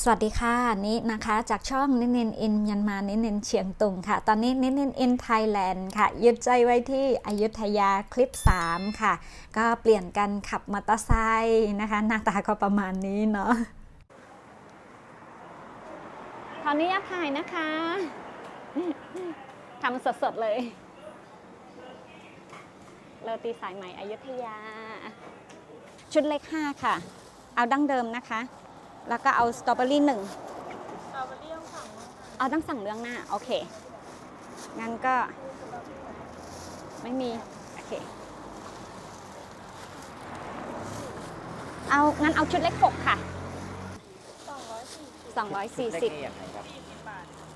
สวัสดีค่ะนี่นะคะจากช่องเนินเนินอินยันมาเนินเนินเชียงตุงค่ะ ตอนนี้เนินเนินอินไทยแลนด์ค่ะยึดใจไว้ที่อยุธยาคลิป 3 ค่ะ ก็เปลี่ยนกันขับมอเตอร์ไซค์นะคะ หน้าตาก็ประมาณนี้เนาะขออนุญาตถ่ายนะคะทำสดๆเลยโรตีสายไหมอยุธยา ชุดเล็ก 5 ค่ะ เอาดั้งเดิมนะคะ แล้วก็เอาสตรอเบอรี่หนึ่งเอาต้องสั่งเรื่องหน้า โอเค งั้นก็ไม่มี โอเค เอา งั้นเอาชุดเล็ก6ค่ะ240เล็กนี่อย่างไรครับ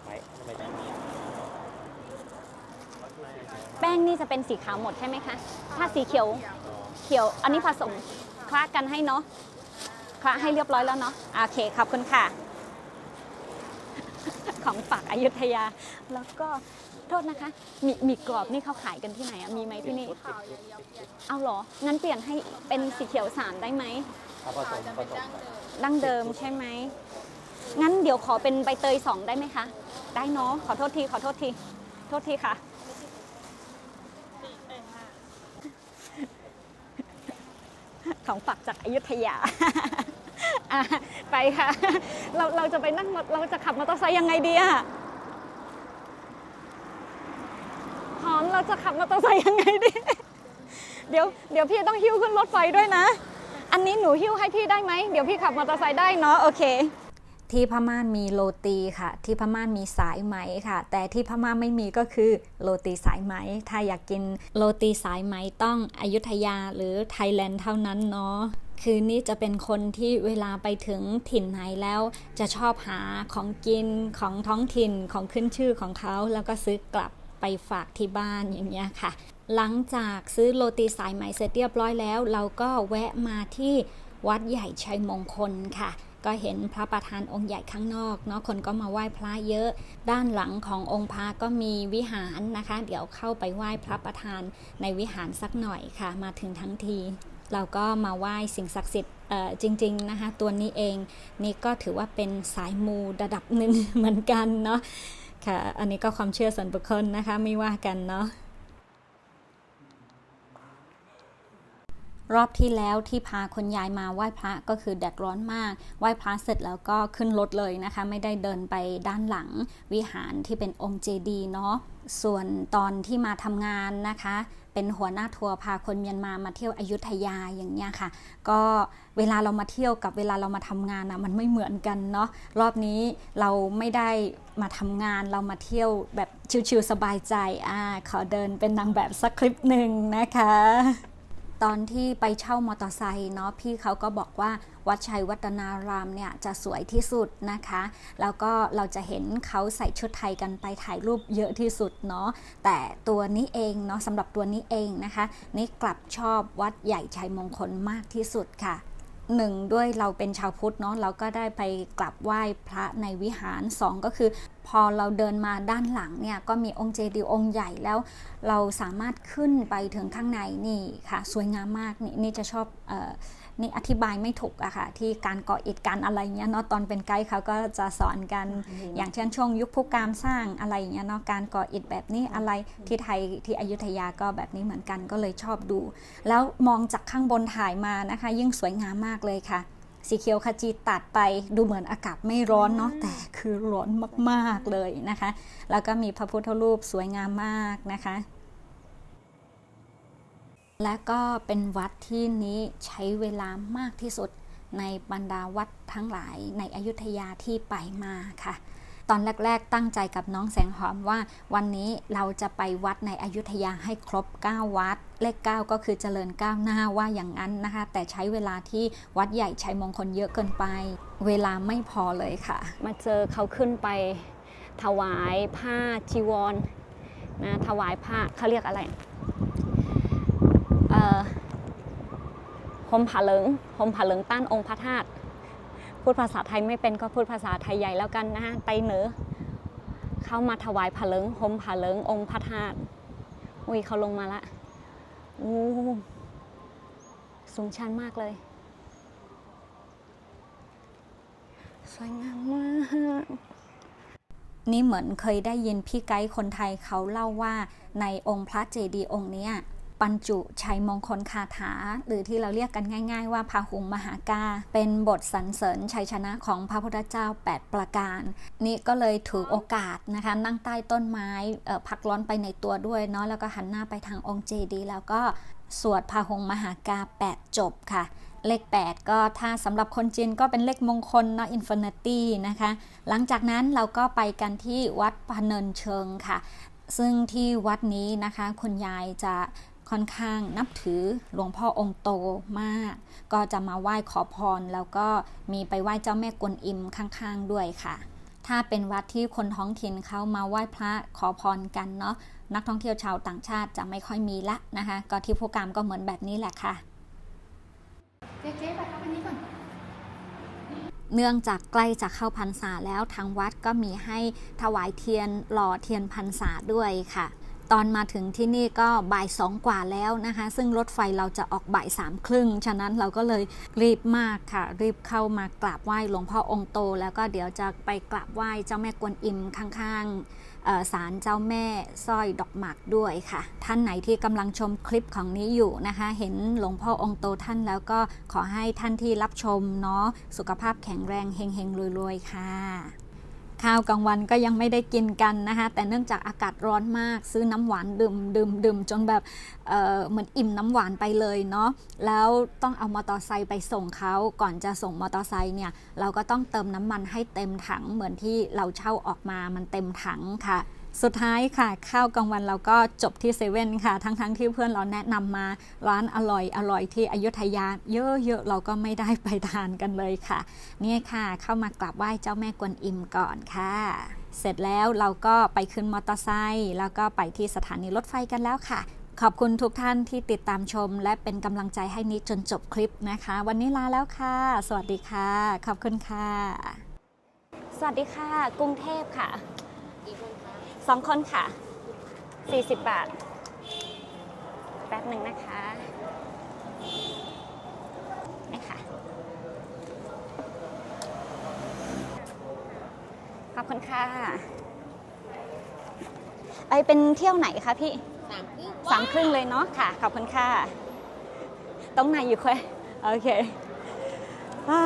ไม้ทำไมได้มีแป้งนี่จะเป็นสีขาวหมดใช่ไหมคะ ถ้าสีเขียว เขียว อันนี้ผสมคละกันให้เนาะ คละให้เรียบร้อยแล้วเนาะโอเคขอบคุณค่ะ ของฝากอยุธยา แล้วก็โทษนะคะมีมีกรอบนี่เขาขายกันที่ไหนอะมีไหมที่นี่เอาเหรอ งั้นเปลี่ยนให้เป็นสีเขียวสามได้ไหมถ้าผสมผสมกันดั้งเดิมใช่ไหม งั้นเดี๋ยวขอเป็นใบเตยสองได้ไหมคะ ได้เนาะ ขอโทษที ขอโทษที โทษทีค่ะ ของฝากจากอยุธยาไปค่ะ เราเราจะไปนั่งเราจะขับมอเตอร์ไซค์ยังไงดีอะหอมเราจะขับมอเตอร์ไซค์ยังไงดี เดี๋ยวเดี๋ยวพี่ต้องหิ้วขึ้นรถไฟด้วยนะ อันนี้หนูหิ้วให้พี่ได้ไหม เดี๋ยวพี่ขับมอเตอร์ไซค์ได้เนาะโอเค ที่พม่ามีโรตีค่ะ ที่พม่ามีสายไหมค่ะ แต่ที่พม่าไม่มีก็คือโรตีสายไหม ถ้าอยากกินโรตีสายไหมต้องอยุธยาหรือไทยแลนด์เท่านั้นเนาะคือนี่จะเป็นคนที่เวลาไปถึงถิ่นไหนแล้ว จะชอบหาของกินของท้องถิ่นของขึ้นชื่อของเขาแล้วก็ซื้อกลับไปฝากที่บ้านอย่างเงี้ยค่ะ หลังจากซื้อโรตีสายไหมเสร็จเรียบร้อยแล้ว เราก็แวะมาที่วัดใหญ่ชัยมงคลค่ะ ก็เห็นพระประธานองค์ใหญ่ข้างนอกเนาะคนก็มาไหว้พระเยอะ ด้านหลังขององค์พระก็มีวิหารนะคะ เดี๋ยวเข้าไปไหว้พระประธานในวิหารสักหน่อยค่ะ มาถึงทั้งที เราก็มาไหว้สิ่งศักดิ์สิทธิ์เออจริงๆนะคะ ตัวนี้เองนี่ก็ถือว่าเป็นสายมูระดับหนึ่งเหมือนกันเนาะค่ะ อันนี้ก็ความเชื่อส่วนบุคคลนะคะไม่ว่ากันเนาะ รอบที่แล้วที่พาคนยายมาไหว้พระก็คือแดดร้อนมาก ไหว้พระเสร็จแล้วก็ขึ้นรถเลยนะคะ ไม่ได้เดินไปด้านหลังวิหารที่เป็นองค์เจดีเนาะส่วนตอนที่มาทำงานนะคะ เป็นหัวหน้าทัวร์พาคนเมียนมามาเที่ยวอยุธยาอย่างเงี้ยค่ะ ก็เวลาเรามาเที่ยวกับเวลาเรามาทำงานนะมันไม่เหมือนกันเนาะรอบนี้เราไม่ได้มาทำงานเรามาเที่ยวแบบชิลๆสบายใจอ่าขอเดินเป็นนางแบบสักคลิปหนึ่งนะคะ ตอนที่ไปเช่ามอเตอร์ไซค์เนาะพี่เขาก็บอกว่าวัดชัยวัฒนารามเนี่ยจะสวยที่สุดนะคะ แล้วก็เราจะเห็นเขาใส่ชุดไทยกันไปถ่ายรูปเยอะที่สุดเนาะแต่ตัวนี้เองเนาะสำหรับตัวนี้เองนะคะนี่กลับชอบวัดใหญ่ชัยมงคลมากที่สุดค่ะ หนึ่งด้วยเราเป็นชาวพุทธเนาะเราก็ได้ไปกราบไหว้พระในวิหารสองก็คือ พอเราเดินมาด้านหลังเนี่ยก็มีองค์เจดีย์องค์ใหญ่แล้ว เราสามารถขึ้นไปถึงข้างในนี่ค่ะ สวยงามมากนี่นี่จะชอบเออ นี่อธิบายไม่ถูกอะค่ะ ที่การก่ออิฐการอะไรเงี้ยเนาะตอนเป็นไกด์เขาก็จะสอนกัน อย่างเช่นช่วงยุคผู้กามสร้างอะไรอย่างเงี้ยเนาะการก่ออิฐแบบนี้อะไรที่ไทยที่อยุธยาก็แบบนี้เหมือนกันก็เลยชอบดู แล้วมองจากข้างบนถ่ายมานะคะ ยิ่งสวยงามมากเลยค่ะ สีเขียวขจีตัดไปดูเหมือนอากาศไม่ร้อนเนาะแต่คือร้อนมากๆเลยนะคะ แล้วก็มีพระพุทธรูปสวยงามมากนะคะ และก็เป็นวัดที่นี้ใช้เวลามากที่สุดในบรรดาวัดทั้งหลายในอยุธยาที่ไปมาค่ะ ตอนแรก ๆ ตั้งใจกับน้องแสงหอมว่า วันนี้เราจะไปวัดในอยุธยาให้ครบ 9 วัด เลข 9 ก็คือเจริญก้าวหน้าว่าอย่างนั้นนะคะ แต่ใช้เวลาที่วัดใหญ่ชัยมงคลเยอะเกินไป เวลาไม่พอเลยค่ะ มาเจอเขาขึ้นไปถวายผ้าจีวรนะถวายผ้าเขาเรียกอะไร ห่มผ้าเหลืองห่มผ้าเหลืองต้านองค์พระธาตุพูดภาษาไทยไม่เป็นก็พูดภาษาไทยใหญ่แล้วกันนะฮะไตเหนือเข้ามาถวายผ้าเหลืองห่มผ้าเหลืององค์พระธาตุอุ้ยเขาลงมาละอู้สูงชันมากเลยสวยงามมากนี่เหมือนเคยได้ยินพี่ไกด์คนไทยเขาเล่าว่าในองค์พระเจดีย์องค์เนี้ย บรรจุชัยมงคลคาถา หรือที่เราเรียกกันง่าย ๆ ว่าพาหุงมหากา เป็นบทสรรเสริญชัยชนะของพระพุทธเจ้า 8 ประการ นี่ก็เลยถือโอกาสนะคะ นั่งใต้ต้นไม้พักร้อนไปในตัวด้วยเนาะแล้วก็หันหน้าไปทางองค์เจดีแล้วก็สวดพาหงมหากา 8 จบค่ะ เลข 8 ก็ถ้าสำหรับคนจีนก็เป็นเลขมงคลเนาะอินฟินิตี้นะคะ หลังจากนั้นเราก็ไปกันที่วัดพเนินเชิงค่ะ ซึ่งที่วัดนี้นะคะ คุณยายจะ ค่อนข้างนับถือหลวงพ่อองค์โตมาก ก็จะมาไหว้ขอพร แล้วก็มีไปไหว้เจ้าแม่กวนอิมข้างๆด้วยค่ะ ถ้าเป็นวัดที่คนท้องถิ่นเขามาไหว้พระขอพรกันเนาะนักท่องเที่ยวชาวต่างชาติจะไม่ค่อยมีละนะคะ ก็ที่โปรแกรมก็เหมือนแบบนี้แหละค่ะเจ๊ๆไปเข้าไปนี้ก่อนเนื่องจากใกล้จะเข้าพรรษาแล้วทางวัดก็มีให้ถวายเทียนหล่อเทียนพรรษาด้วยค่ะ ตอนมาถึงที่นี่ก็บ่ายสองกว่าแล้วนะคะ ซึ่งรถไฟเราจะออกบ่ายสามครึ่ง ฉะนั้นเราก็เลยรีบมากค่ะ รีบเข้ามากราบไหว้หลวงพ่อองค์โต แล้วก็เดี๋ยวจะไปกราบไหว้เจ้าแม่กวนอิมข้างๆศาลเจ้าแม่สร้อยดอกหมากด้วยค่ะ ท่านไหนที่กำลังชมคลิปของนี้อยู่นะคะ เห็นหลวงพ่อองค์โตท่านแล้วก็ขอให้ท่านที่รับชมเนาะสุขภาพแข็งแรงเฮงๆรวยๆค่ะ ข้าวกลางวันก็ยังไม่ได้กินกันนะคะแต่เนื่องจากอากาศร้อนมาก ซื้อน้ำหวานดื่มดื่มดื่มจนแบบเเหมือนอิ่มน้ำหวานไปเลยเนาะแล้วต้องเอามอเตอร์ไซค์ไปส่งเขาก่อนจะส่งมอเตอร์ไซค์เนี่ยเราก็ต้องเติมน้ำมันให้เต็มถังเหมือนที่เราเช่าออกมามันเต็มถังค่ะ สุดท้ายค่ะ ข้าวกลางวันเราก็จบที่เซเว่นค่ะ ทั้งๆทที่เพื่อนเราแนะนำมาร้านอร่อยอร่อยที่อยุธยา เยอะๆเราก็ไม่ได้ไปทานกันเลยค่ะเนี่ยค่ะเข้ามากราบไหว้เจ้าแม่กวนอิมก่อนค่ะ เสร็จแล้วเราก็ไปขึ้นมอเตอร์ไซค์แล้วก็ไปที่สถานีรถไฟกันแล้วค่ะขอบคุณทุกท่านที่ติดตามชม และเป็นกำลังใจให้นิดจนจบคลิปนะคะ วันนี้ลาแล้วค่ะ สวัสดีค่ะ ขอบคุณค่ะ สวัสดีค่ะ กรุงเทพค่ะ สองคนค่ะ 40 บาท แป๊บหนึ่งนะคะนี่ค่ะขอบคุณค่ะไอยเป็นเที่ยวไหนคะพี่สามครึ่งสามครึ่งเลยเนาะค่ะ ขอบคุณค่ะ ตรงไหนอยู่ค่อยโอเคอ่า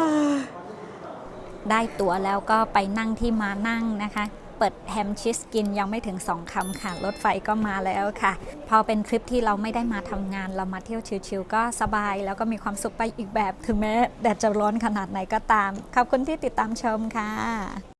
ได้ตั๋วแล้วก็ไปนั่งที่มานั่งนะคะ เปิดแฮมชีสกินยังไม่ถึง 2คำค่ะ รถไฟก็มาแล้วค่ะ พอเป็นทริปที่เราไม่ได้มาทำงานเรามาเที่ยวชิลๆก็สบาย แล้วก็มีความสุขไปอีกแบบ ถึงแม้แดดจะร้อนขนาดไหนก็ตาม ขอบคุณที่ติดตามชมค่ะ